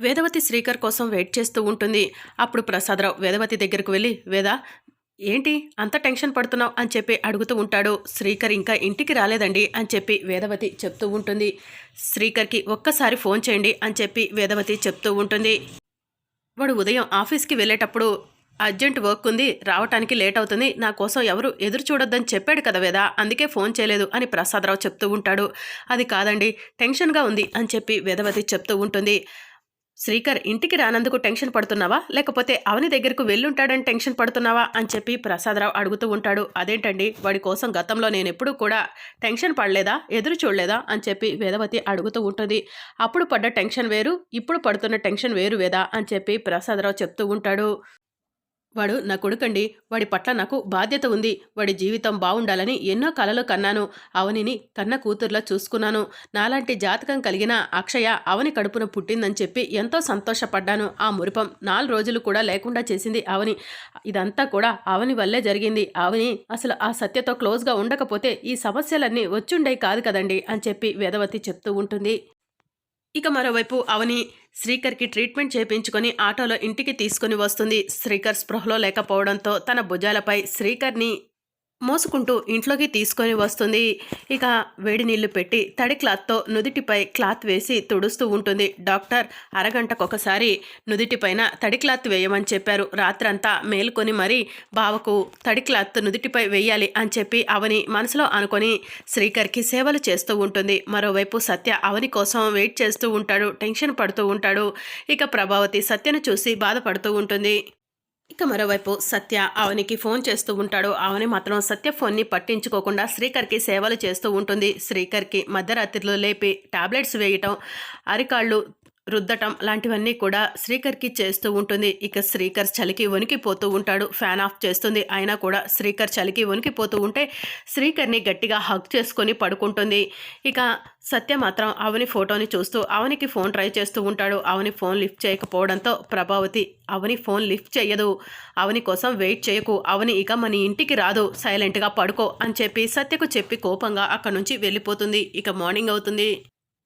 వేదవతి శ్రీకర్ కోసం వెయిట్ చేస్తూ ఉంటుంది. అప్పుడు ప్రసాదరావు వేదవతి దగ్గరకు వెళ్ళి వేద ఏంటి అంత టెన్షన్ పడుతున్నావు? అని చెప్పి అడుగుతూ ఉంటాడు. శ్రీకర్ ఇంకా ఇంటికి రాలేదండి అని చెప్పి వేదవతి చెప్తూ ఉంటుంది. శ్రీకర్కి ఒక్కసారి ఫోన్ చేయండి అని చెప్పి వేదవతి చెప్తూ ఉంటుంది. వాడు ఉదయం ఆఫీస్కి వెళ్ళేటప్పుడు అర్జెంట్ వర్క్ ఉంది రావటానికి లేట్ అవుతుంది నా కోసం ఎవరు ఎదురు చూడొద్దని చెప్పాడు కదా వేద అందుకే ఫోన్ చేయలేదు అని ప్రసాదరావు చెప్తూ ఉంటాడు. అది కాదండి టెన్షన్గా ఉంది అని చెప్పి వేదవతి చెప్తూ ఉంటుంది. శ్రీకర్ ఇంటికి రానందుకు టెన్షన్ పడుతున్నావా? లేకపోతే అవని దగ్గరకు వెళ్ళుంటాడని టెన్షన్ పడుతున్నావా? అని చెప్పి ప్రసాదరావు అడుగుతూ ఉంటాడు. అదేంటండి? వాడి కోసం గతంలో నేను ఎప్పుడూ కూడా టెన్షన్ పడలేదా? ఎదురు చూడలేదా? అని చెప్పి వేదవతి అడుగుతూ ఉంటుంది. అప్పుడు పడ్డ టెన్షన్ వేరు ఇప్పుడు పడుతున్న టెన్షన్ వేరు వేదా? అని చెప్పి ప్రసాదరావు చెప్తూ ఉంటాడు. వాడు నా కొడుకండి. వాడి పట్ల నాకు బాధ్యత ఉంది. వాడి జీవితం బాగుండాలని ఎన్నో కలలు కన్నాను. అవనిని కన్న కూతుర్లా చూసుకున్నాను. నాలాంటి జాతకం కలిగిన అక్షయ అవని కడుపున పుట్టిందని చెప్పి ఎంతో సంతోషపడ్డాను. ఆ మురిపం నాలుగు రోజులు కూడా లేకుండా చేసింది అవని. ఇదంతా కూడా అవని వల్లే జరిగింది. అవని అసలు ఆ సత్యతో క్లోజ్గా ఉండకపోతే ఈ సమస్యలన్నీ వచ్చుండే కాదు కదండి అని చెప్పి వేదవతి చెప్తూ ఉంటుంది. ఇక మరోవైపు అవని శ్రీకర్కి ట్రీట్మెంట్ చేయించుకొని ఆటోలో ఇంటికి తీసుకుని వస్తుంది. శ్రీకర్ స్పృహలో లేకపోవడంతో తన భుజాలపై శ్రీకర్ని మోసుకుంటూ ఇంట్లోకి తీసుకొని వస్తుంది. ఇక వేడి నీళ్ళు పెట్టి తడి క్లాత్తో నుదిటిపై క్లాత్ వేసి తుడుస్తూ ఉంటుంది. డాక్టర్ అరగంటకొకసారి నుదిటిపైన తడి క్లాత్ వేయమని చెప్పారు. రాత్రంతా మేల్కొని మరీ బావకు తడి క్లాత్ నుదిటిపై వేయాలి అని చెప్పి అవని మనసులో అనుకొని శ్రీకర్కి సేవలు చేస్తూ ఉంటుంది. మరోవైపు సత్య అవని కోసం వెయిట్ చేస్తూ ఉంటాడు టెన్షన్ పడుతూ ఉంటాడు. ఇక ప్రభావతి సత్యను చూసి బాధపడుతూ ఉంటుంది. ఇక మరోవైపు సత్య అవనికి ఫోన్ చేస్తూ ఉంటాడు. అవని మాత్రం సత్య ఫోన్ని పట్టించుకోకుండా శ్రీకర్కి సేవలు చేస్తూ ఉంటుంది. శ్రీకర్కి మధ్యరాత్రిలో లేపి టాబ్లెట్స్ వేయటం అరికాళ్ళు రుద్దటం లాంటివన్నీ కూడా శ్రీకర్కి చేస్తూ ఉంటుంది. ఇక శ్రీకర్ చలికి వణికిపోతూ ఉంటాడు. ఫ్యాన్ ఆఫ్ చేస్తుంది. అయినా కూడా శ్రీకర్ చలికి వణికిపోతూ ఉంటే శ్రీకర్ని గట్టిగా హగ్ చేసుకొని పడుకుంటుంది. ఇక సత్య మాత్రం అవని ఫోటోని చూస్తూ అవనికి ఫోన్ ట్రై చేస్తూ ఉంటాడు. అవని ఫోన్ లిఫ్ట్ చేయకపోవడంతో ప్రభావతి అవని ఫోన్ లిఫ్ట్ చేయదు. అవని కోసం వెయిట్ చేయకు. అవని ఇక మన ఇంటికి రాదు. సైలెంట్గా పడుకో అని చెప్పి సత్యకు చెప్పి కోపంగా అక్కడి నుంచి వెళ్ళిపోతుంది. ఇక మార్నింగ్ అవుతుంది.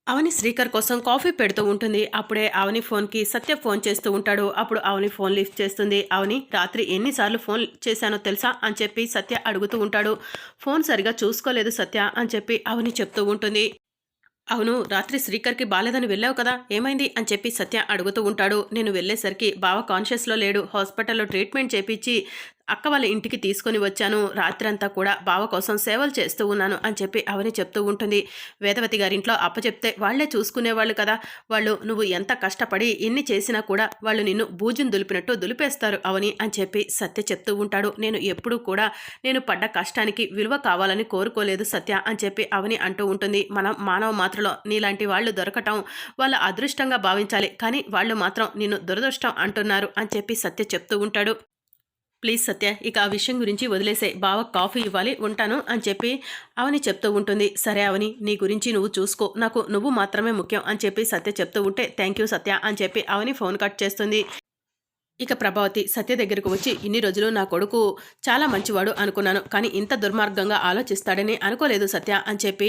అవని శ్రీకర్ కోసం కాఫీ పెడుతూ ఉంటుంది. అప్పుడే అవని ఫోన్కి సత్య ఫోన్ చేస్తూ ఉంటాడు. అప్పుడు అవని ఫోన్ లిఫ్ట్ చేస్తుంది. అవని రాత్రి ఎన్నిసార్లు ఫోన్ చేశానో తెలుసా? అని చెప్పి సత్య అడుగుతూ ఉంటాడు. ఫోన్ సరిగా చూసుకోలేదు సత్య అని చెప్పి అవని చెప్తూ ఉంటుంది. అవును రాత్రి శ్రీకర్కి బాలేదని వెళ్ళావు కదా? ఏమైంది? అని చెప్పి సత్య అడుగుతూ ఉంటాడు. నేను వెళ్ళేసరికి బావ కాన్షియస్లో లేడు. హాస్పిటల్లో ట్రీట్మెంట్ చేపించి అక్క వాళ్ళ ఇంటికి తీసుకొని వచ్చాను. రాత్రంతా కూడా బావ కోసం సేవలు చేస్తూ ఉన్నాను అని చెప్పి అవని చెప్తూ ఉంటుంది. వేదవతి గారింట్లో అప్పచెప్తే వాళ్ళే చూసుకునేవాళ్ళు కదా. వాళ్ళు నువ్వు ఎంత కష్టపడి ఎన్ని చేసినా కూడా వాళ్ళు నిన్ను బూజును దులిపినట్టు దులిపేస్తారు అవని అని చెప్పి సత్య చెప్తూ ఉంటాడు. నేను ఎప్పుడూ కూడా నేను పడ్డ కష్టానికి విలువ కావాలని కోరుకోలేదు సత్య అని చెప్పి అవని అంటూ ఉంటుంది. మనం మానవ మాత్రలో నీలాంటి వాళ్ళు దొరకటం వాళ్ళ అదృష్టంగా భావించాలి. కానీ వాళ్ళు మాత్రం నిన్ను దురదృష్టం అంటున్నారు అని చెప్పి సత్య చెప్తూ ఉంటాడు. ప్లీజ్ సత్య ఇక ఆ విషయం గురించి వదిలేసే బావ కాఫీ ఇవ్వాలి ఉంటాను అని చెప్పి అవని చెప్తూ ఉంటుంది. సరే అవని నీ గురించి నువ్వు చూసుకో నాకు నువ్వు మాత్రమే ముఖ్యం అని చెప్పి సత్య చెప్తూ ఉంటే థ్యాంక్ యూ సత్య అని చెప్పి అవని ఫోన్ కట్ చేస్తుంది. ఇక ప్రభావతి సత్య దగ్గరకు వచ్చి ఇన్ని రోజులు నా కొడుకు చాలా మంచివాడు అనుకున్నాను కానీ ఇంత దుర్మార్గంగా ఆలోచిస్తాడని అనుకోలేదు సత్య అని చెప్పి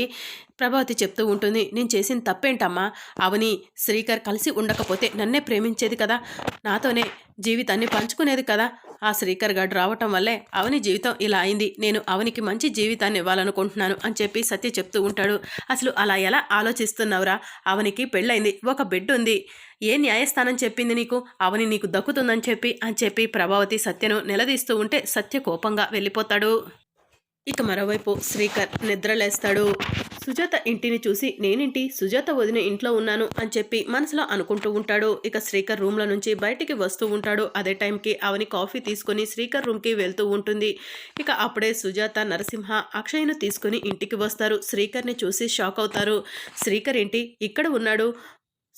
ప్రభావతి చెప్తూ ఉంటుంది. నేను చేసిన తప్పేంటమ్మా? అవని శ్రీకర్ కలిసి ఉండకపోతే నన్నే ప్రేమించేది కదా? నాతోనే జీవితాన్ని పంచుకునేది కదా? ఆ శ్రీకర్ గారు రావటం వల్లే అవని జీవితం ఇలా అయింది. నేను అవనికి మంచి జీవితాన్ని ఇవ్వాలనుకుంటున్నాను అని చెప్పి సత్య చెప్తూ ఉంటాడు. అసలు అలా ఎలా ఆలోచిస్తున్నావురా? అవనికి పెళ్ళైంది ఒక బిడ్డ ఉంది ఏ న్యాయస్థానం చెప్పింది నీకు? అవని నీకు దక్కుతుందని చెప్పి అని చెప్పి ప్రభావతి సత్యను నిలదీస్తూ ఉంటే సత్య కోపంగా వెళ్ళిపోతాడు. ఇక మరోవైపు శ్రీకర్ నిద్రలేస్తాడు. సుజాత ఇంటిని చూసి నేనింటి? సుజాత వదిన ఇంట్లో ఉన్నాను అని చెప్పి మనసులో అనుకుంటూ ఉంటాడు. ఇక శ్రీకర్ రూమ్లో నుంచి బయటికి వస్తూ ఉంటాడు. అదే టైంకి అవని కాఫీ తీసుకొని శ్రీకర్ రూమ్కి వెళ్తూ ఉంటుంది. ఇక అప్పుడే సుజాత నరసింహ అక్షయ్ను తీసుకుని ఇంటికి వస్తారు. శ్రీకర్ని చూసి షాక్ అవుతారు. శ్రీకర్ ఏంటి? ఇక్కడ ఉన్నాడు?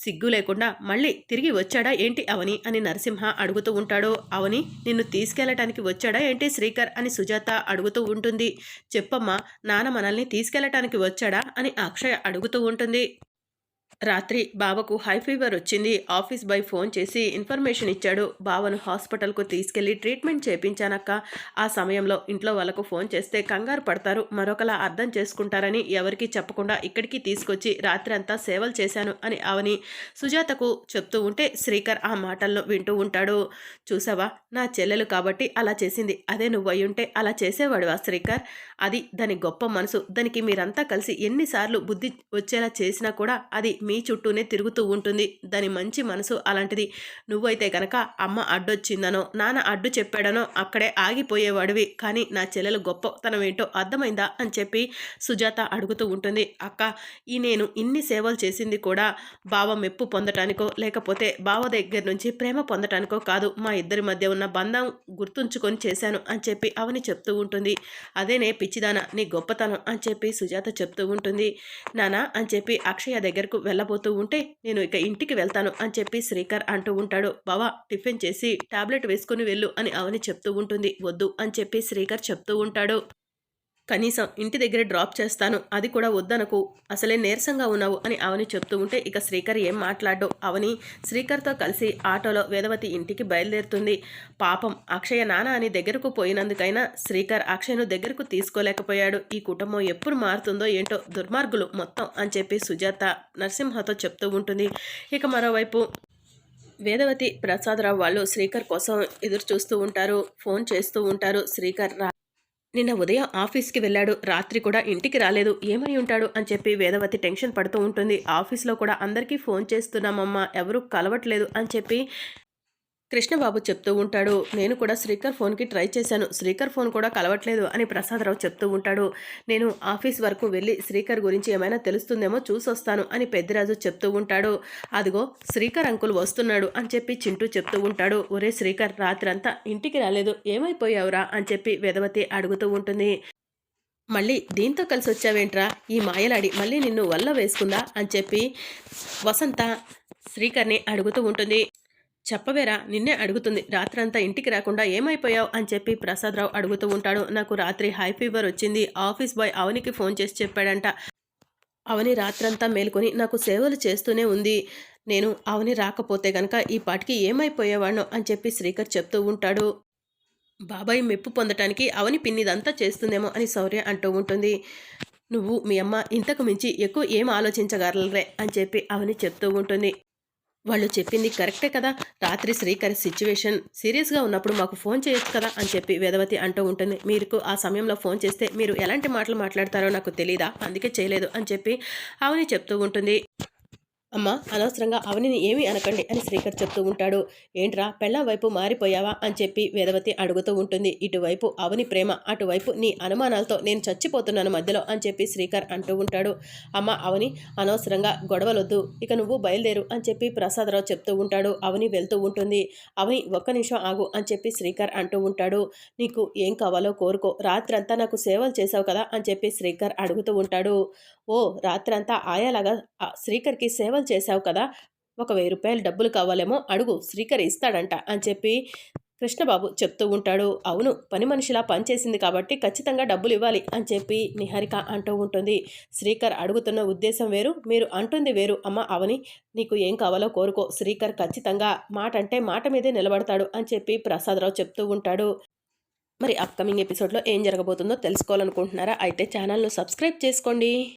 సిగ్గు లేకుండా మళ్ళీ తిరిగి వచ్చాడా ఏంటి అవని అని నరసింహ అడుగుతూ ఉంటాడు. అవని నిన్ను తీసుకెళ్ళటానికి వచ్చాడా ఏంటి శ్రీకర్ అని సుజాత అడుగుతూ ఉంటుంది. చెప్పమ్మా నాన్న మనల్ని తీసుకెళ్ళటానికి వచ్చాడా అని అక్షయ అడుగుతూ ఉంటుంది. రాత్రి బావకు హై ఫీవర్ వచ్చింది. ఆఫీస్ బాయ్ ఫోన్ చేసి ఇన్ఫర్మేషన్ ఇచ్చాడు. బావను హాస్పిటల్కు తీసుకెళ్ళి ట్రీట్మెంట్ చేపించానక్క. ఆ సమయంలో ఇంట్లో వాళ్ళకు ఫోన్ చేస్తే కంగారు పడతారు. మరొకలా అర్థం చేసుకుంటారని ఎవరికీ చెప్పకుండా ఇక్కడికి తీసుకొచ్చి రాత్రి అంతా సేవలు చేశాను అని అవని సుజాతకు చెప్తూ ఉంటే శ్రీకర్ ఆ మాటలను వింటూ ఉంటాడు. చూసావా? నా చెల్లెలు కాబట్టి అలా చేసింది. అదే నువ్వయ్యుంటే అలా చేసేవాడు ఆ శ్రీకర్? అది దాని గొప్ప మనసు. దానికి మీరంతా కలిసి ఎన్నిసార్లు బుద్ధి వచ్చేలా చేసినా కూడా అది మీ చుట్టూనే తిరుగుతూ ఉంటుంది. దాని మంచి మనసు అలాంటిది. నువ్వైతే గనక అమ్మ అడ్డొచ్చిందనో నాన్న అడ్డు చెప్పాడనో అక్కడే ఆగిపోయేవాడివి. కానీ నా చెల్లెలు గొప్పతనం ఏంటో అర్థమైందా అని చెప్పి సుజాత అడుగుతూ ఉంటుంది. అక్క ఈ నేను ఇన్ని సేవలు చేసింది కూడా బావ మెప్పు పొందటానికో లేకపోతే బావ దగ్గర నుంచి ప్రేమ పొందటానికో కాదు. మా ఇద్దరి మధ్య ఉన్న బంధం గుర్తుంచుకొని చేశాను అని చెప్పి అవని చెప్తూ ఉంటుంది. అదేనే పిచ్చిదాన నీ గొప్పతనం అని చెప్పి సుజాత చెప్తూ ఉంటుంది. నానా అని చెప్పి అక్షయ దగ్గరకు వెళ్ళబోతూ ఉంటే నేను ఇక ఇంటికి వెళ్తాను అని చెప్పి శ్రీకర్ అంటూ ఉంటాడు. బావా టిఫిన్ చేసి టాబ్లెట్ వేసుకుని వెళ్ళు అని అవని చెప్తూ ఉంటుంది. వద్దు అని చెప్పి శ్రీకర్ చెప్తూ ఉంటాడు. కనీసం ఇంటి దగ్గర డ్రాప్ చేస్తాను. అది కూడా వద్దనకు. అసలే నీరసంగా ఉన్నావు అని అవని చెప్తూ ఉంటే ఇక శ్రీకర్ ఏం మాట్లాడు అవని శ్రీకర్తో కలిసి ఆటోలో వేదవతి ఇంటికి బయలుదేరుతుంది. పాపం అక్షయ నాన్న అని దగ్గరకు పోయినందుకైనా శ్రీకర్ అక్షయను దగ్గరకు తీసుకోలేకపోయాడు. ఈ కుటుంబం ఎప్పుడు మారుతుందో ఏంటో దుర్మార్గులు మొత్తం అని చెప్పి సుజాత నరసింహతో చెప్తూ ఉంటుంది. ఇక మరోవైపు వేదవతి ప్రసాదరావు వాళ్ళు శ్రీకర్ కోసం ఎదురు చూస్తూ ఉంటారు. ఫోన్ చేస్తూ ఉంటారు. శ్రీకర్ రా నిన్న ఉదయం ఆఫీస్కి వెళ్ళాడు. రాత్రి కూడా ఇంటికి రాలేదు. ఏమై ఉంటాడు? అని చెప్పి వేదవతి టెన్షన్ పడుతూ ఉంటుంది. ఆఫీస్లో కూడా అందరికీ ఫోన్ చేస్తున్నామమ్మా. ఎవరు కలవట్లేదు అని చెప్పి కృష్ణబాబు చెప్తూ ఉంటాడు నేను కూడా శ్రీకర్ ఫోన్కి ట్రై చేశాను. శ్రీకర్ ఫోన్ కూడా కలవట్లేదు అని ప్రసాదరావు చెప్తూ ఉంటాడు. నేను ఆఫీస్ వరకు వెళ్ళి శ్రీకర్ గురించి ఏమైనా తెలుస్తుందేమో చూసొస్తాను అని పెద్దిరాజు చెప్తూ ఉంటాడు. అదిగో శ్రీకర్ అంకుల్ వస్తున్నాడు అని చెప్పి చింటూ చెప్తూ ఉంటాడు. ఒరే శ్రీకర్ రాత్రంతా ఇంటికి రాలేదు. ఏమైపోయావురా? అని చెప్పి వేదవతి అడుగుతూ ఉంటుంది. మళ్ళీ దీంతో కలిసి వచ్చావేంట్రా ఈ మాయలాడి మళ్ళీ నిన్ను వల్ల వేసుకుందా? అని చెప్పి వసంత శ్రీకర్ని అడుగుతూ ఉంటుంది. చెప్పవేరా? నిన్నే అడుగుతుంది. రాత్రంతా ఇంటికి రాకుండా ఏమైపోయావు? అని చెప్పి ప్రసాదరావు అడుగుతూ ఉంటాడు. నాకు రాత్రి హై ఫీవర్ వచ్చింది. ఆఫీస్ బాయ్ అవనికి ఫోన్ చేసి చెప్పాడంట. అవని రాత్రంతా మేల్కొని నాకు సేవలు చేస్తూనే ఉంది. నేను అవని రాకపోతే గనక ఈ పాటికి ఏమైపోయేవాణ్ణో? అని చెప్పి శ్రీకర్ చెప్తూ ఉంటాడు. బాబాయ్ మెప్పు పొందటానికి అవని పిన్నిదంతా చేస్తుందేమో అని శౌర్య అంటూ ఉంటుంది. నువ్వు మీ అమ్మ ఇంతకు మించి ఎక్కువ ఏం ఆలోచించగలరే? అని చెప్పి అవని చెప్తూ ఉంటుంది. వాళ్ళు చెప్పింది కరెక్టే కదా? రాత్రి శ్రీకర్ సిచ్యువేషన్ సీరియస్గా ఉన్నప్పుడు మాకు ఫోన్ చేయొచ్చు కదా? అని చెప్పి వేదవతి అంటూ ఉంటుంది. మీరు ఆ సమయంలో ఫోన్ చేస్తే మీరు ఎలాంటి మాటలు మాట్లాడతారో నాకు తెలియదా అందుకే చేయలేదు అని చెప్పి అవని చెప్తూ ఉంటుంది. అమ్మ అనవసరంగా అవనిని ఏమీ అనకండి అని శ్రీకర్ చెప్తూ ఉంటాడు. ఏంట్రా పెళ్ళం వైపు మారిపోయావా అని చెప్పి వేదవతి అడుగుతూ ఉంటుంది. ఇటువైపు అవని ప్రేమ అటువైపు నీ అనుమానాలతో నేను చచ్చిపోతున్నాను మధ్యలో అని చెప్పి శ్రీకర్ అంటూ ఉంటాడు. అమ్మ అవని అనవసరంగా గొడవలొద్దు ఇక నువ్వు బయలుదేరు అని చెప్పి ప్రసాదరావు చెప్తూ ఉంటాడు. అవని వెళ్తూ ఉంటుంది. అవని ఒక్క నిమిషం ఆగు అని చెప్పి శ్రీకర్ అంటూ ఉంటాడు. నీకు ఏం కావాలో కోరుకో రాత్రంతా నాకు సేవలు చేసావు కదా అని చెప్పి శ్రీకర్ అడుగుతూ ఉంటాడు. ఓ రాత్రంతా ఆయాలాగా శ్రీకర్కి సేవలు చేశావు కదా! ఒక వెయ్యి రూపాయలు డబ్బులు కావాలేమో అడుగు శ్రీకర్ ఇస్తాడంట అని చెప్పి కృష్ణబాబు చెప్తూ ఉంటాడు. అవును పని మనిషిలా పనిచేసింది కాబట్టి ఖచ్చితంగా డబ్బులు ఇవ్వాలి అని చెప్పి నిహారిక అంటూ ఉంటుంది. శ్రీకర్ అడుగుతున్న ఉద్దేశం వేరు మీరు అంటుంది వేరు. అమ్మ అవని నీకు ఏం కావాలో కోరుకో. శ్రీకర్ ఖచ్చితంగా మాట అంటే మాట మీదే నిలబడతాడు అని చెప్పి ప్రసాదరావు చెప్తూ ఉంటాడు. మరి అప్కమింగ్ ఎపిసోడ్లో ఏం జరగబోతుందో తెలుసుకోవాలనుకుంటున్నారా? అయితే ఛానల్ను సబ్స్క్రైబ్ చేసుకోండి.